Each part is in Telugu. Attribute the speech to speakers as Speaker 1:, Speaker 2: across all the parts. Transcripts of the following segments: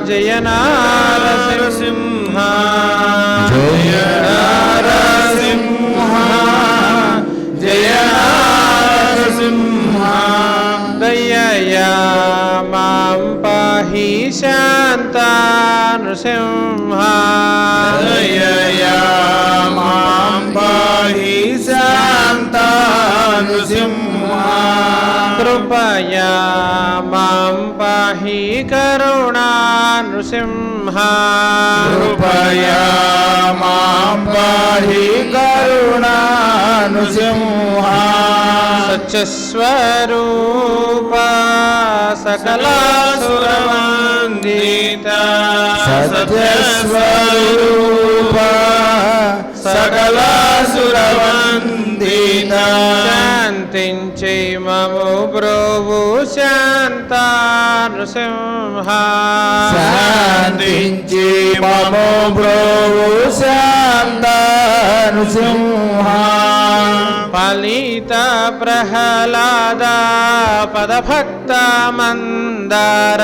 Speaker 1: జయ నారసింహ
Speaker 2: జయ నారసింహ జయ నారసింహ
Speaker 1: దయయా మాం పాహి శాంత నృసింహ
Speaker 2: దయయా మాం పాహి శాంతా నృసింహ
Speaker 1: కృపయా మాం పాహి కరుణా నృసింహ
Speaker 2: కృపయా మాం పాహి కరుణా నృసింహ
Speaker 1: సత్యస్వరూప సకలాసురవందిత
Speaker 2: సత్యస్వరూప సకలాసురవందిత
Speaker 1: శాంతించి మము బ్రోవు శాంత నృసింహ
Speaker 2: శాంతించి మమో బ్రోవు శాంత నృసింహ
Speaker 1: ఫలిత ప్రహ్లాద పదభక్త మందార.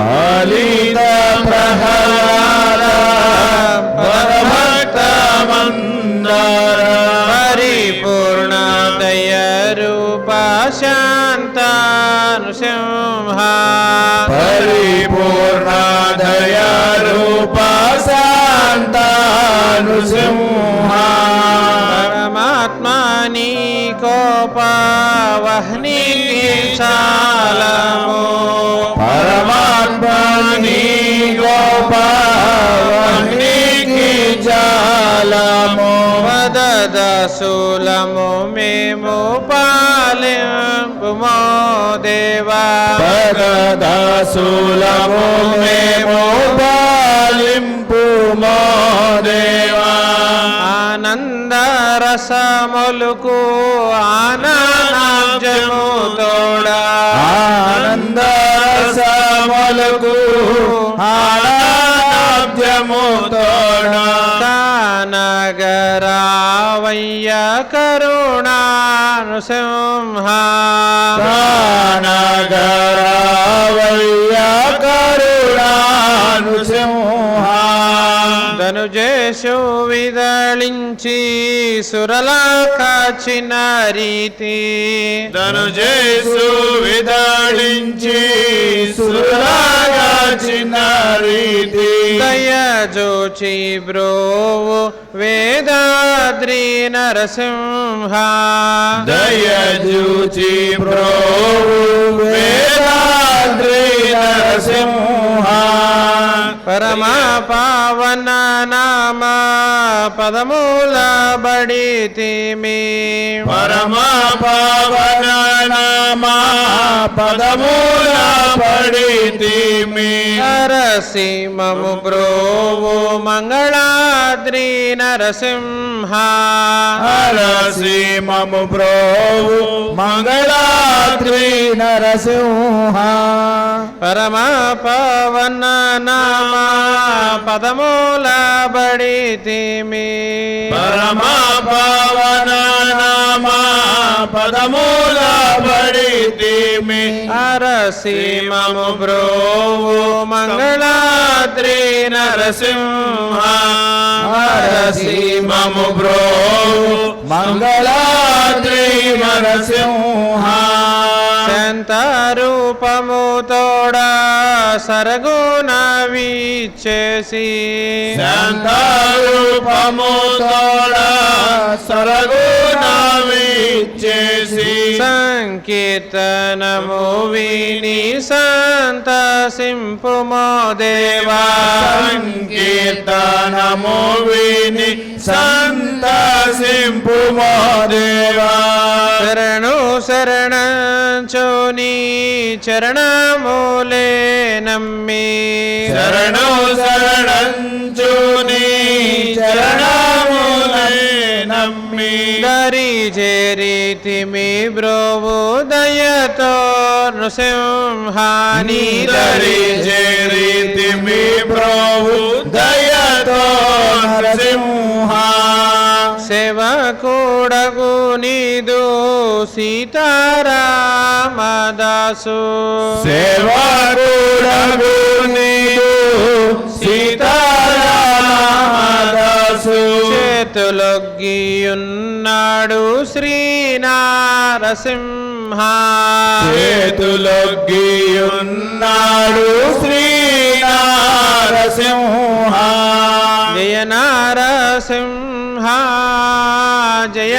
Speaker 2: ఫలిత ప్రహ్లాద పరభక్త మందార.
Speaker 1: నృసింహ పరమాత్మని కోపవహ్ని చాలము
Speaker 2: పరమాత్మని గోపావనికి జాలము
Speaker 1: పదదశూలము మేము పాలింపుమో దేవా
Speaker 2: పరదాసులము మేము పాలింపు మో దేవా
Speaker 1: ఆనంద రసములకు ఆనందము తోడా.
Speaker 2: ఆనంద సమలకు ఆనాద్యము తోడ.
Speaker 1: కానగరావయ్య కరుణా నృసింహ.
Speaker 2: నగరావయ్య కరుణాను సింహ
Speaker 1: ధనుజేషు విదళించి సురలా కాచిన రీతి
Speaker 2: ధనుజేసు విదళించి సురాగాచిన రీతి.
Speaker 1: దయజోచి బ్రోవు వేదాద్రి నరసింహ.
Speaker 2: దయజూచి ప్రోవు వేదాద్రి నరసింహ.
Speaker 1: పరమా పావన నామ పదమూల బడితిమి
Speaker 2: పరమ పవన నామా పదమూల పడితిమి
Speaker 1: నరసి మము బ్రోవు మంగళాద్రి నరసింహ.
Speaker 2: హరసి మము ప్రోవు మంగళాద్రి నరసింహ.
Speaker 1: పరమా పవన నామ. పదమూల బడితిమి
Speaker 2: పరమ పవన నామా పదమూల పడితిమి
Speaker 1: అరసి మము బ్రోవు మంగళాద్రి నరసింహ.
Speaker 2: హరసి మము ప్రోవు మంగళాద్రి నరసింహ.
Speaker 1: శాంత రూపము తోడా సరగుణ వీచేసి
Speaker 2: శాంతారూపము తోడ సరగుణవిచ్చేసి
Speaker 1: సంకీర్తనము విని సంత సింపుమో దేవా.
Speaker 2: సంకీర్తనము విని సంతసింపు దేవా.
Speaker 1: శరణు శరణంచోని చరణములే నమ్మి
Speaker 2: శరణు శరణంచుని చరణములే నమ్మి
Speaker 1: దరి చేరీతి మీ బ్రోవు దయతో నృసింహాని.
Speaker 2: దరి చేరీతి మీ ప్రభు దయతో నరసింహ
Speaker 1: సేవకుడగు నీదు దాసు
Speaker 2: సేవకుడగు సీతారామదాసు.
Speaker 1: చేతులొగ్గియున్నాడు శ్రీనారసింహ.
Speaker 2: చేతులొగ్గియున్నాడు శ్రీనారసింహ.
Speaker 1: జయ నారసింహ జయ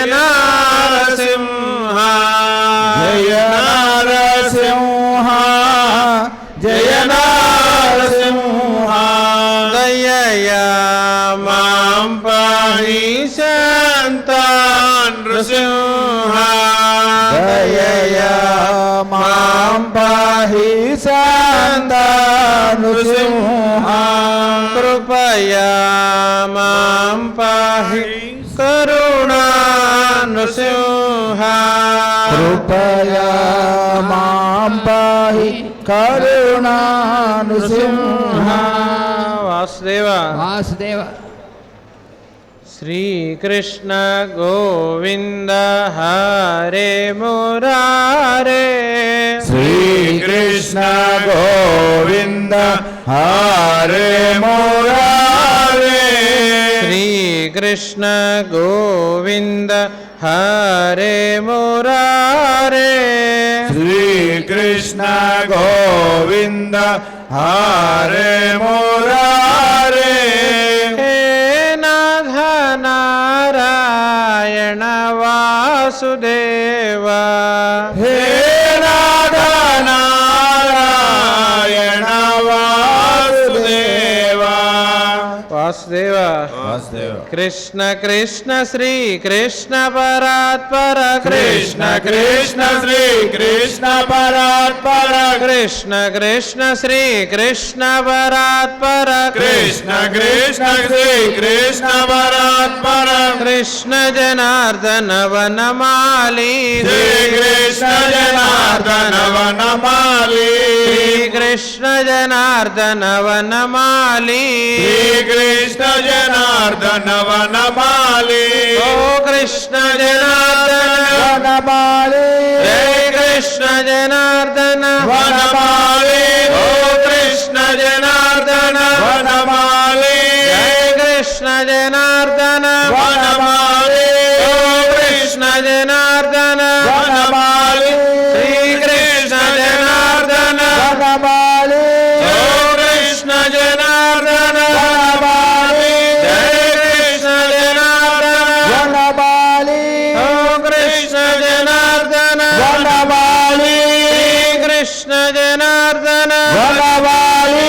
Speaker 2: नृसिंहा
Speaker 1: कृपया
Speaker 3: मां
Speaker 1: पाहि करुणा नृसिंहा कृपया
Speaker 2: मां पाहि करुणा नृसिंहा
Speaker 1: वासुदेव वासुदेव श्रीकृष्ण गोविन्द
Speaker 2: हरे मुरारे श्रीकृष्ण गो
Speaker 1: हरे मुरारे श्रीकृष्ण गोविन्द
Speaker 2: हरे मुरारे श्रीकृष्ण गोविन्द
Speaker 1: हरे
Speaker 2: मुरारे
Speaker 1: కృష్ణ కృష్ణ శ్రీ కృష్ణ పరాత్పర
Speaker 2: కృష్ణ కృష్ణ శ్రీ కృష్ణ పరాత్పర
Speaker 1: కృష్ణ కృష్ణ శ్రీ కృష్ణ పరాత్పర
Speaker 2: కృష్ణ కృష్ణ శ్రీ కృష్ణ పరాత్పర
Speaker 1: कृष्ण जनार्दन
Speaker 2: वनमाली।
Speaker 1: श्री कृष्ण जनार्दन
Speaker 2: वनमाली।
Speaker 1: कृष्ण जनार्दन
Speaker 2: वनमाली।
Speaker 1: श्री कृष्ण जनार्दन
Speaker 2: वनमाली।
Speaker 1: ओ कृष्ण जनार्दन
Speaker 2: वनमाली।
Speaker 1: जय कृष्ण जनार्दन।
Speaker 2: वनमाली।
Speaker 1: कृष्ण जनार्दन
Speaker 2: भगवाली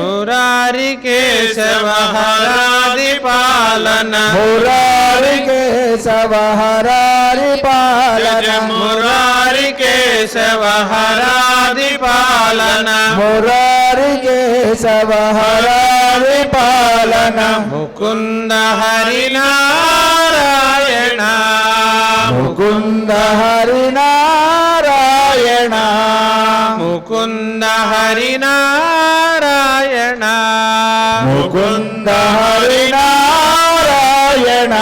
Speaker 1: मुरारी केशव हरारी पालन
Speaker 2: मुरारी केशव हरारी पालन
Speaker 1: मुरारी केशव हरारी पालन
Speaker 2: मुरारी केशव हरारी पालन
Speaker 1: मुकुंद हरिनारायण
Speaker 2: मुकुंद हरिनारायण నారాయణ
Speaker 1: ముకుంద హరినారాయణ
Speaker 2: ముకుంద హరి నారాయణ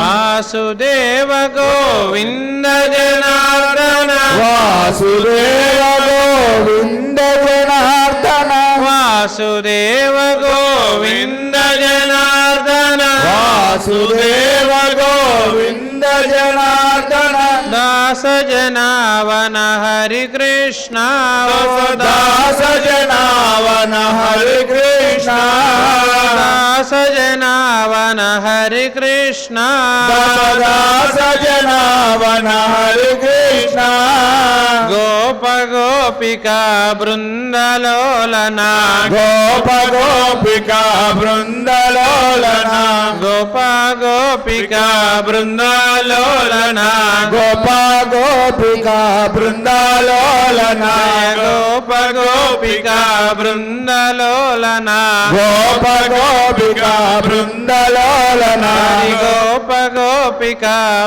Speaker 1: వాసుదేవ గోవింద జనార్దన
Speaker 2: వాసుదేవ గోవింద జనార్దన
Speaker 1: వాసుదేవ గోవింద జనార్దన
Speaker 2: వాసుదేవ గోవింద జనార్దన
Speaker 1: सजनावन हरि कृष्णा सदा
Speaker 2: सजनावन हरि दास जनावन
Speaker 1: हरि कृष्ण दास जनावन
Speaker 2: हरि कृष्ण गोप गोपिका
Speaker 1: बृन्दलोलना गोप गोपिका
Speaker 2: बृन्दलोलना गोप गोपिका
Speaker 1: बृन्दलोलना गोपा గోపిక బృందలోలన?
Speaker 2: గోప గోపిక బృందలోలన?
Speaker 1: గోప గోపిక బృందలోలన?
Speaker 2: గోప గోపిక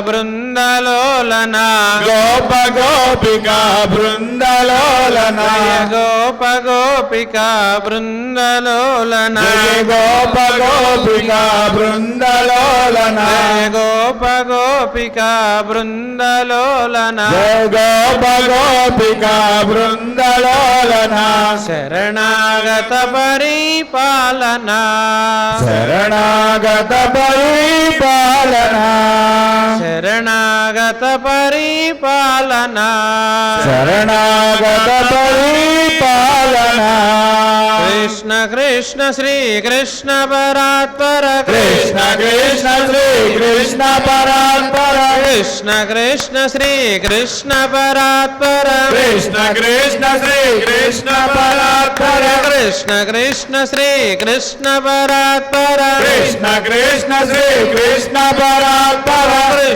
Speaker 2: బృందలోలన?
Speaker 1: గోప గోపిక బృందలోలన
Speaker 2: గోప గోపిక బృందలోలన?
Speaker 1: గోప గోపిక బృందలోలన?
Speaker 2: జయ గోప గోపిక బృందలోలన?
Speaker 1: గోప గోపిక బృందలోలన?
Speaker 2: జయ గోప గోపిక బృందలోలన?
Speaker 1: శరణాగత పరిపాలన?
Speaker 2: శరణాగత శరణాగత పరిపాలన?
Speaker 1: శరణాగత పరిపాలన?
Speaker 2: శరణాగత
Speaker 1: परिपालना कृष्ण कृष्ण श्री कृष्ण
Speaker 2: परात्पर कृष्ण कृष्ण श्री कृष्ण
Speaker 1: परात्पर कृष्ण कृष्ण श्री कृष्ण
Speaker 2: परात्पर कृष्ण कृष्ण श्री कृष्ण
Speaker 1: परात्पर कृष्ण कृष्ण श्री कृष्ण
Speaker 2: परात्पर कृष्ण कृष्ण श्री कृष्ण
Speaker 1: परात्पर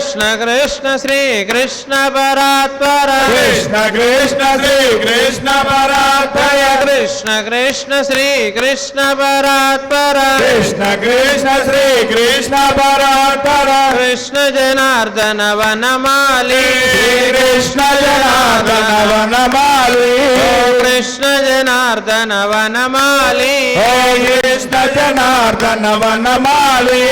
Speaker 1: कृष्ण कृष्ण श्री कृष्ण
Speaker 2: परात्पर कृष्ण कृष्ण श्री कृष्ण
Speaker 1: परात्पर कृष्ण कृष्ण श्री कृष्ण
Speaker 2: परात्पर कृष्ण कृष्ण श्री कृष्ण
Speaker 1: परात्पर कृष्ण जनार्दन
Speaker 2: वनमाली कृष्ण जनार्दन
Speaker 1: वनमाली कृष्ण जनार्दन
Speaker 2: वनमाली కృష్ణ జనార్దన వనమాలి.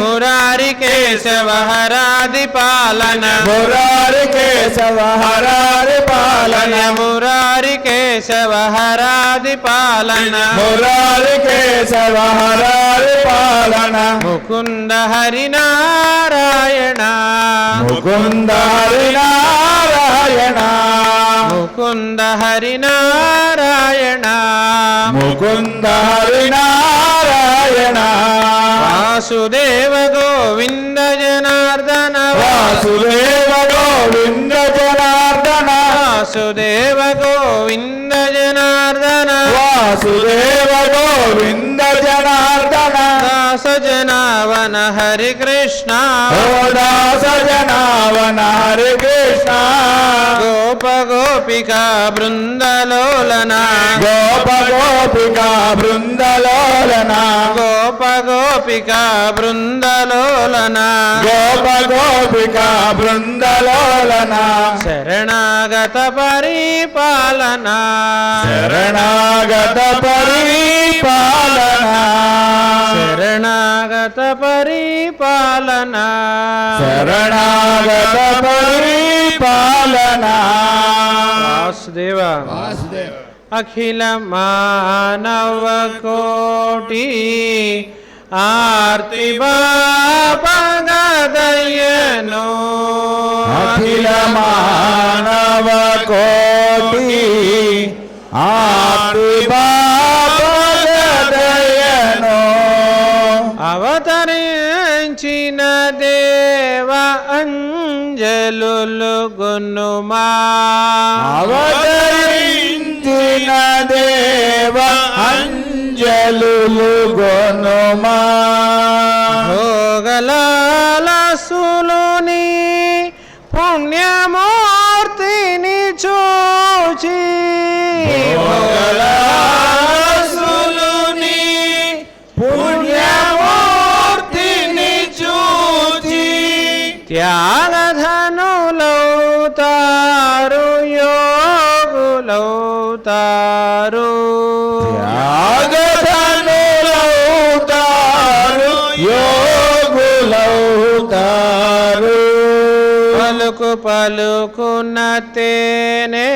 Speaker 1: మురారి కేశవ హరాది పాలన.
Speaker 2: మురారి కేశవ హరారి పాలన.
Speaker 1: మురారి కేశవ హరాది పాలన.
Speaker 2: మురారి కేశవ హరారి పాలన.
Speaker 1: ముకుంద హరినారాయణ.
Speaker 2: ముకుంద హరి నారాయణ
Speaker 1: ముకుంద హరినారాయణ.
Speaker 2: ముకుంద హరి నారాయణ
Speaker 1: వాసుదేవ గోవింద జనార్దన.
Speaker 2: వాసుదేవ గోవింద జనార్దన.
Speaker 1: వాసుదేవ గోవింద జనార్దన.
Speaker 2: వాసుదేవ గోవింద జనార్దన.
Speaker 1: దాస జనావన. హరి కృష్ణ.
Speaker 2: ఓ దాస జనావన హరి కృష్ణ.
Speaker 1: గోప గోపిక బృందలోలన.
Speaker 2: గోప గోపిక బృందలోలన.
Speaker 1: గోప గోపిక బృందలోలన.
Speaker 2: గోప గోపిక బృందలోలన.
Speaker 1: శరణాగత పరిపాలన.
Speaker 2: శరణాగత పరిపాలన.
Speaker 1: శరణాగత పరిపాలన?
Speaker 2: శరణాగత పరిపాలన?
Speaker 1: వాసుదేవ. అఖిల మానవ కోటి ఆర్తి బాపగదయ్యను
Speaker 2: అఖిల మానవ కోటి ఆపి వెలులుగునుమా
Speaker 1: అవతరించిన దేవ
Speaker 2: అంజలులుగునుమా భోగలా
Speaker 1: పలుకు పలుకున తేనే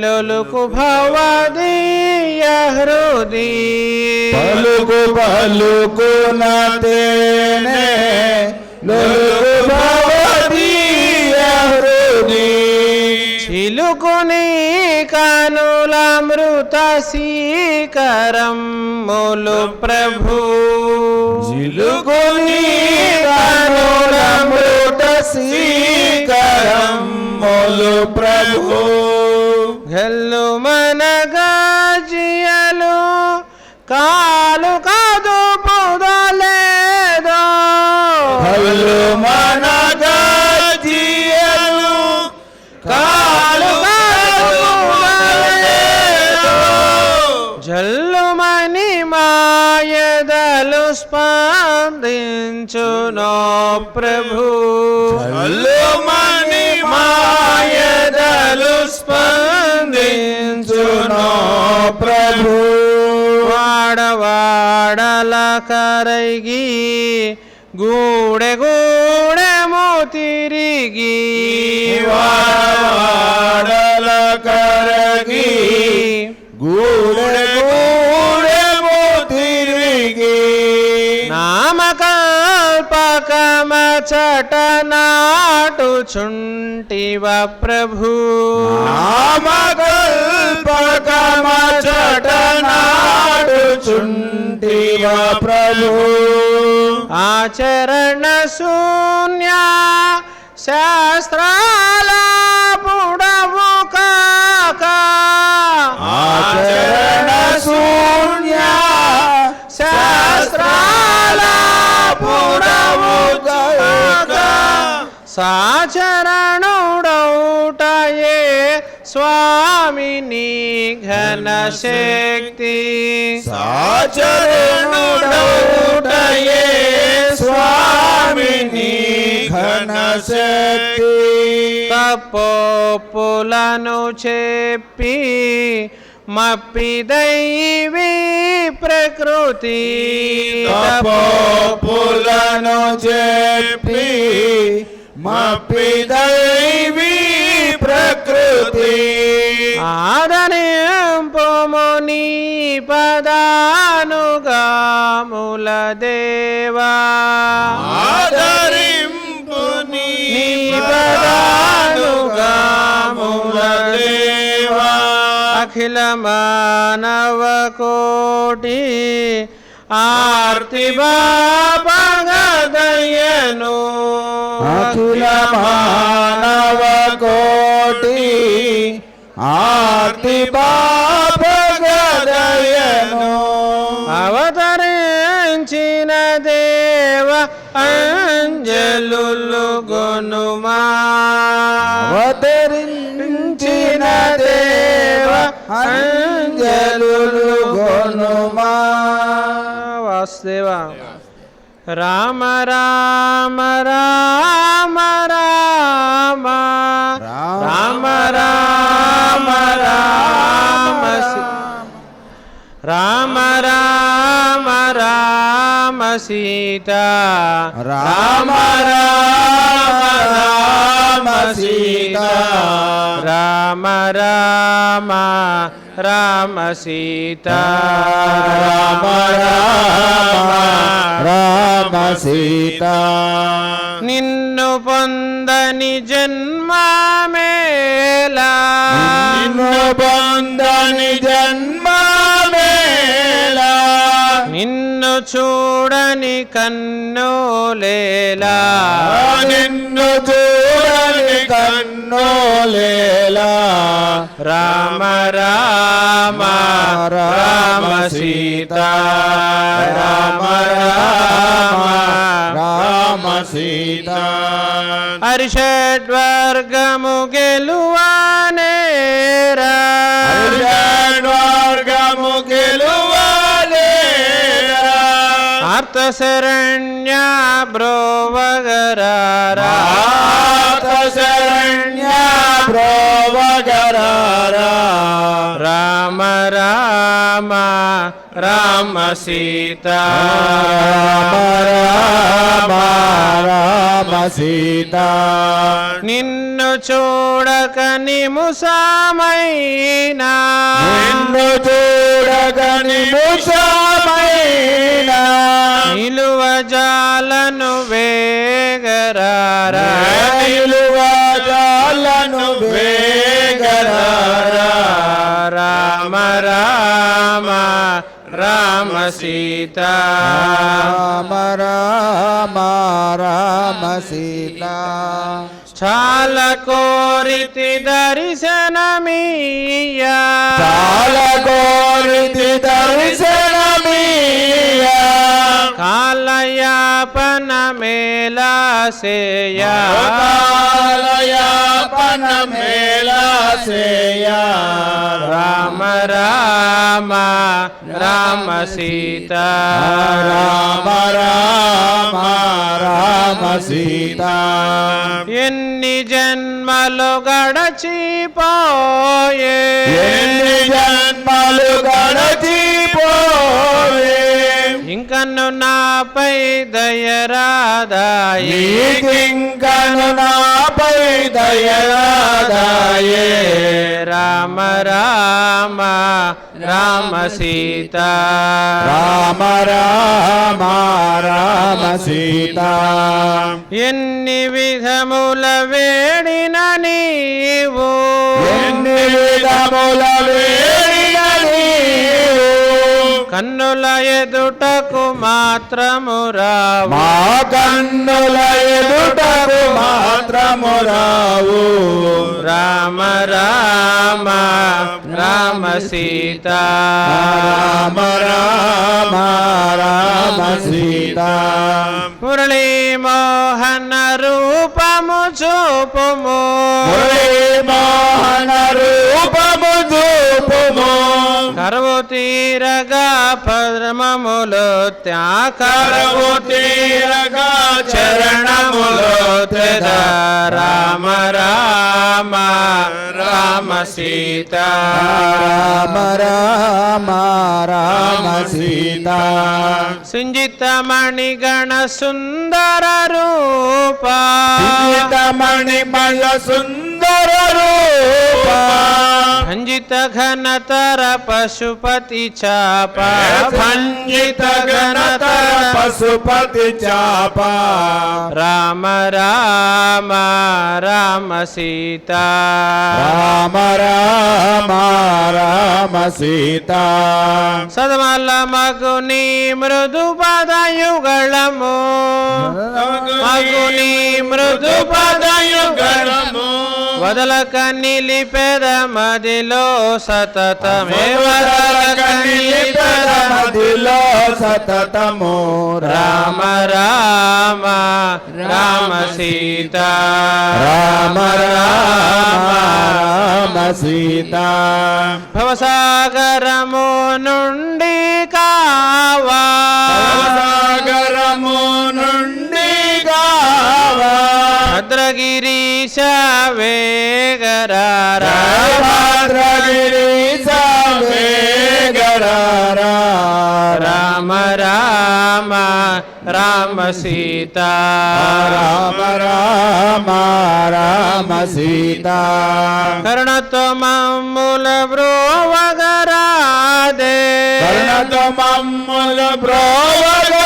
Speaker 1: లొలుకు భవదీయ హృది
Speaker 2: పలుకు పలుకున తేనే లొలుకు భవదీయ హృది
Speaker 1: చిలుకుని కనులమృత సీకరం ములు ప్రభు.
Speaker 2: జిలుగుని కనులమృత శ్రీకరములు ప్రభు.
Speaker 1: గల్లు మన గాజియలు. కాలు కాదు పొదలేదో
Speaker 2: హల్లు మన గాజియలు. కాలు
Speaker 1: జల్లుమని మాయదలు స్పందించునో ప్రభు.
Speaker 2: హల్లుమని ప్రభు
Speaker 1: వాడవాడల కరగి గూడె గూడెము తిరిగి
Speaker 2: వాడల కరగి గూడె
Speaker 1: నాటుచుంటివ ప్రభు.
Speaker 2: నామకల్పకమచటనాడుచుంటివ ప్రభు.
Speaker 1: ఆచరణ శూన్య శాస్త్రాల పుడవు కాక.
Speaker 2: ఆచరణ శూన్య
Speaker 1: శాస్త్రాల పుడవు సాచరణుడౌటయే స్వామిని ఘన శక్తి.
Speaker 2: సాచరణుడౌటయే స్వామిని ఘన శక్తి.
Speaker 1: తపోపులను చెప్పి మప్పి దైవీ ప్రకృతి
Speaker 2: తపోపులను చెప్పి మప్పి దైవీ ప్రకృతి
Speaker 1: ఆదరింపుముని పదానుగాముల దేవా.
Speaker 2: ఆదరింపు నీ
Speaker 1: నీ
Speaker 2: పదానుగాముల దేవా.
Speaker 1: అఖిల మానవ కోటి ఆర్తి బాపగదయ్యను.
Speaker 2: అఖిల మానవ కోటి ఆర్తి పాపగదయను
Speaker 1: అవతరించిన దేవ అంజలు గొనుమా.
Speaker 2: అంజలులు గొనుమా
Speaker 1: వాసుదేవ. రామ రామ రామ రామ. రామ రామ రామ రామ. రామ రామ సీత.
Speaker 2: రామ రామ. రామ. సీత
Speaker 1: రామ రామ రామ సీత
Speaker 2: రామ రామ రామ సీత
Speaker 1: నిన్ను పొందని జన్మమేలా
Speaker 2: నిన్ను పొందని జన్మ
Speaker 1: చూడని కన్నులేలా.
Speaker 2: నిన్ను చూడని కన్నోలేలా.
Speaker 1: రామ రామ రామ సీత. రామ రామ
Speaker 2: రామ సీత.
Speaker 1: హరిషడ్వర్గము బ్రోవగరారా
Speaker 2: ఆత శరణ్య ప్రోవగరారా
Speaker 1: రామ రామ రామ సీత
Speaker 2: రామ రామ రామ సీత
Speaker 1: నిన్ను చూడక నిముసమైనా
Speaker 2: నిన్ను చూడగని ముసమైన.
Speaker 1: నిలువ జాలను వేగరారా.
Speaker 2: నిలువ జాలను వేగరారా.
Speaker 1: రామ రామ రామ సీత.
Speaker 2: రామ రామ రామ సీత.
Speaker 1: చాలా కోరితి దర్శనమీయా.
Speaker 2: చాలా కోరితి దర్శనమీయా.
Speaker 1: కాలయాపన మేలా సేయా
Speaker 2: కాలయాపన మేళా సేయా
Speaker 1: రామ రామ రామ సీత
Speaker 2: రామ రామ రామ సీత
Speaker 1: ఎన్ని జన్మలు గడచిపోయే?
Speaker 2: ఎన్ని జన్మలు గడచిపోయే?
Speaker 1: ఇంకను నాపై దయరాదాయే.
Speaker 2: నీకింకను నాపై దయరాదాయే.
Speaker 1: రామ రామ రామ సీత.
Speaker 2: రామ రామ రామ సీత.
Speaker 1: ఎన్ని విధముల వేడిన నీవు.
Speaker 2: ఎన్ని విధముల నీవు
Speaker 1: కన్నుల ఎదుటకు మాత్రము రావు.
Speaker 2: మా కన్నుల ఎదుటకు మాత్రము రావు.
Speaker 1: రామ రామ రామ సీత.
Speaker 2: రామ రామ రామ సీత.
Speaker 1: మురళీ మోహన రూపము చూపుము.
Speaker 2: మురళీ మోహన రూపము చూపుము
Speaker 1: కరవతీరగా
Speaker 2: పద్రమములు కరవతీరగా చరణములు
Speaker 1: రామ రామ రామ సీత.
Speaker 2: రామ రామ రామ సీత.
Speaker 1: సింజితమణి గణ సుందర రూప.
Speaker 2: సింజితమణి మళ్ళ
Speaker 1: సుందర खनतर पशुपति चापा।
Speaker 2: खंडित गणतर पशुपति चापा।
Speaker 1: राम राम राम सीता।
Speaker 2: राम राम राम सीता।
Speaker 1: सदमल मगुनि मृदु पदयुगळमु मगुनि मृदु पदयुगळमु వదలక నిలిపెద మదిలో సతతమే. వదలక నిలిపెద
Speaker 2: మదిలో సతతము.
Speaker 1: రామ రామ రామ సీత.
Speaker 2: రామ రామ రామ సీత.
Speaker 1: భవసాగరము నుండి కావా.
Speaker 2: సాగరము నుండి గావా
Speaker 1: భద్రగిరీశ వేగరారా
Speaker 2: భద్రగిరి సావేగరారా
Speaker 1: రామ రామ రామ సీత.
Speaker 2: రామ రామ రామ సీత.
Speaker 1: కరుణతో మమ్ముల బ్రోవగరాదే.
Speaker 2: కరుణతో మమ్ముల బ్రోవగరాదే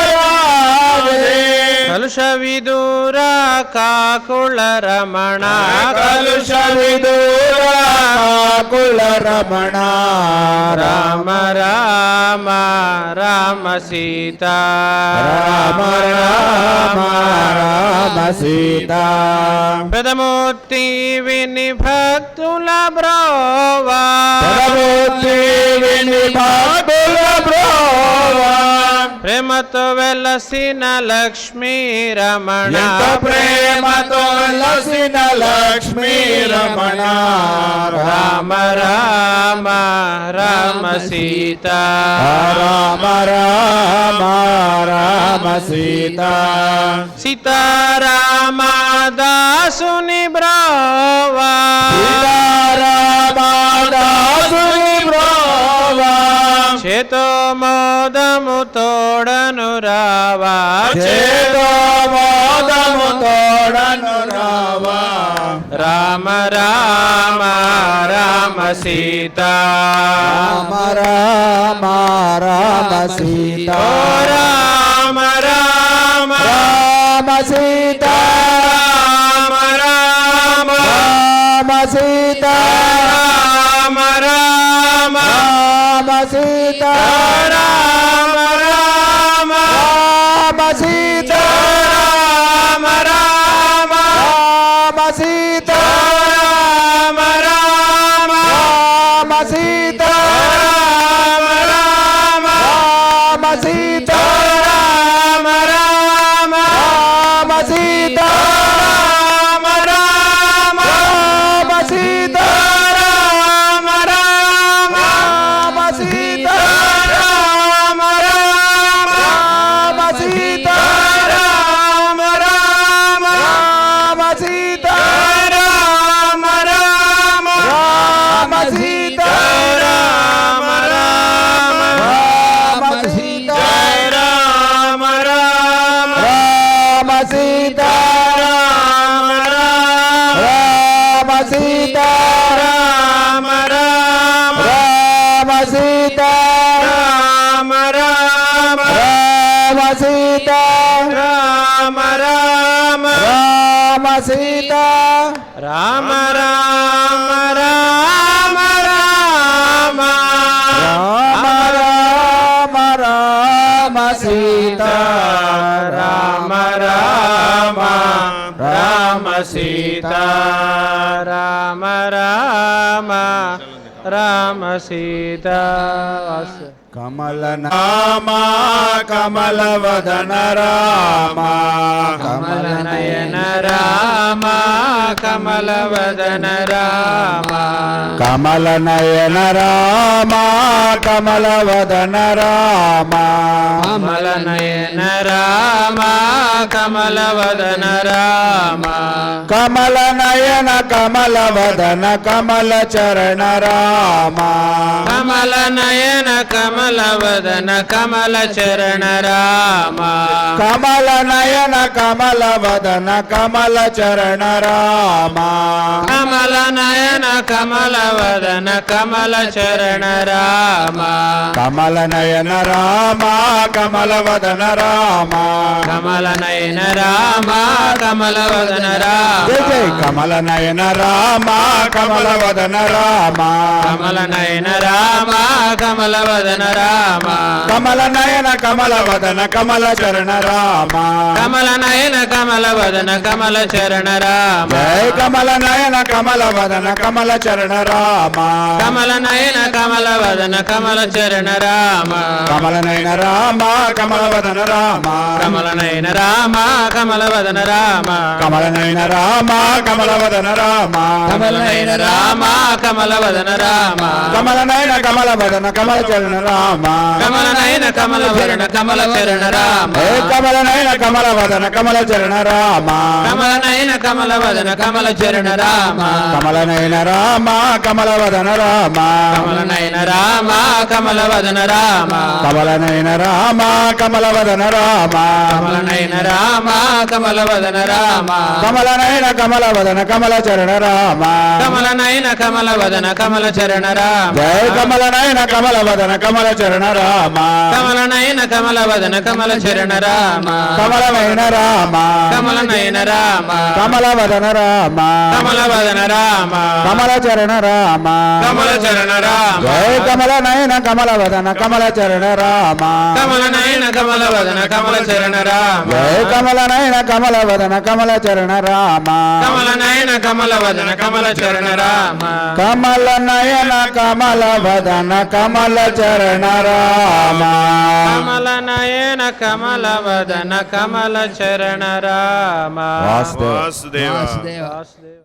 Speaker 1: కలుష విదూర కాకుళ రమణ
Speaker 2: కలుష విదూర కుల రమణ
Speaker 1: రామ రామ రామ సీత
Speaker 2: రామ రామ రామ సీత
Speaker 1: పెదమూర్తి విని భక్తుల బ్రోవా ప్రేమతో వెలసిన లక్ష్మీ రమణ.
Speaker 2: ప్రేమతో లసిన లక్ష్మీ రమణ.
Speaker 1: రామ రామ రామ సీత.
Speaker 2: రామ రామ రామ సీత.
Speaker 1: సీతారామ దాసుని బ్రోవా.
Speaker 2: సీతారామ దాసుని బ్రోవా.
Speaker 1: చేతో మోదము తోడను రావా
Speaker 2: చేతో మోదము తోడను రావా
Speaker 1: రామ రామ రామ సీత.
Speaker 2: రామ రామ రామ సీత.
Speaker 1: రామ రామ.
Speaker 2: రామ సీత.
Speaker 1: రామ
Speaker 2: సీత
Speaker 1: రామ రామ
Speaker 2: రామ సీత కమల నామ కమల వదన రామ.
Speaker 1: కమల నయన రామ. కమల వదన రామ
Speaker 2: కమల నయన రామ. కమల వదన రామ
Speaker 1: కమల నయన కమల వదన
Speaker 2: కమల చరణ రామ.
Speaker 1: కమల నయన కమల వదన కమల చరణ రామ.
Speaker 2: కమల నయన కమల వదన కమల చరణ రామ.
Speaker 1: కమల నయన కమల వదన కమల చరణ రామ.
Speaker 2: కమల నయన రామ కమల వదన రామ.
Speaker 1: కమల నయన రామ కమల వదన రామ.
Speaker 2: కమల నయన రామ కమల వదన రామ.
Speaker 1: కమల నయన రామ కమల వదన రామ
Speaker 2: కమల నయన కమల వదన కమల చరణ రామ
Speaker 1: కమల నయన కమల వదన కమల చరణ రామ
Speaker 2: కమల నయన కమల వదన కమల చరణ రామ.
Speaker 1: కమల నయన కమల వదన కమల చరణ రామ
Speaker 2: కమల నయన రామ. కమల వదన రామ
Speaker 1: కమల నయన రామ. కమల వదన రామ
Speaker 2: కమల నయన రామ. కమల వదన రామ
Speaker 1: కమల నయన రామ కమల వదన రామ
Speaker 2: కమల నయన కమల వదన కమల చరణ రామ.
Speaker 1: కమల నయన కమల వదన కమల చరణ రామ.
Speaker 2: కమల నయన కమల వదన కమల చరణ రామ.
Speaker 1: కమల నయన కమల వదన కమల చరణ రామ.
Speaker 2: కమల నయన రామ కమల వదన రామ.
Speaker 1: కమల నయన రామ కమల వదన రామ.
Speaker 2: కమల నయన రామ కమల వదన రామ.
Speaker 1: కమల నయన రామ కమల వదన రామ.
Speaker 2: కమల నయన కమల వదన కమల చరణ రామ.
Speaker 1: కమల నయన కమల వదన కమల చరణ రామ.
Speaker 2: జయ కమల నయన కమల వదన కమల చరణ రామ.
Speaker 1: కమల నయన కమల వదన కమల చరణ రామ.
Speaker 2: కమల నయన రామ.
Speaker 1: కమల నయన రామ.
Speaker 2: కమల వదన రామ.
Speaker 1: కమల వదన రామ.
Speaker 2: కమల చరణ రామ.
Speaker 1: కమల చరణ రామ.
Speaker 2: జయ కమల నయన కమల వదన కమల చరణ రామ.
Speaker 1: కమల నయన కమల వదన కమల చరణ రామ.
Speaker 2: జయ కమల నయన కమల వదన కమల చరణ రామ.
Speaker 1: కమల నయన కమల వదన కమల చరణ రామ.
Speaker 2: కమల నయన కమల వదన కమల చరణ రామ
Speaker 1: కమల నయన కమల వదన కమల చరణ రామ
Speaker 2: వాసుదేవ.
Speaker 3: వాసుదేవ.
Speaker 1: వాసుదేవ.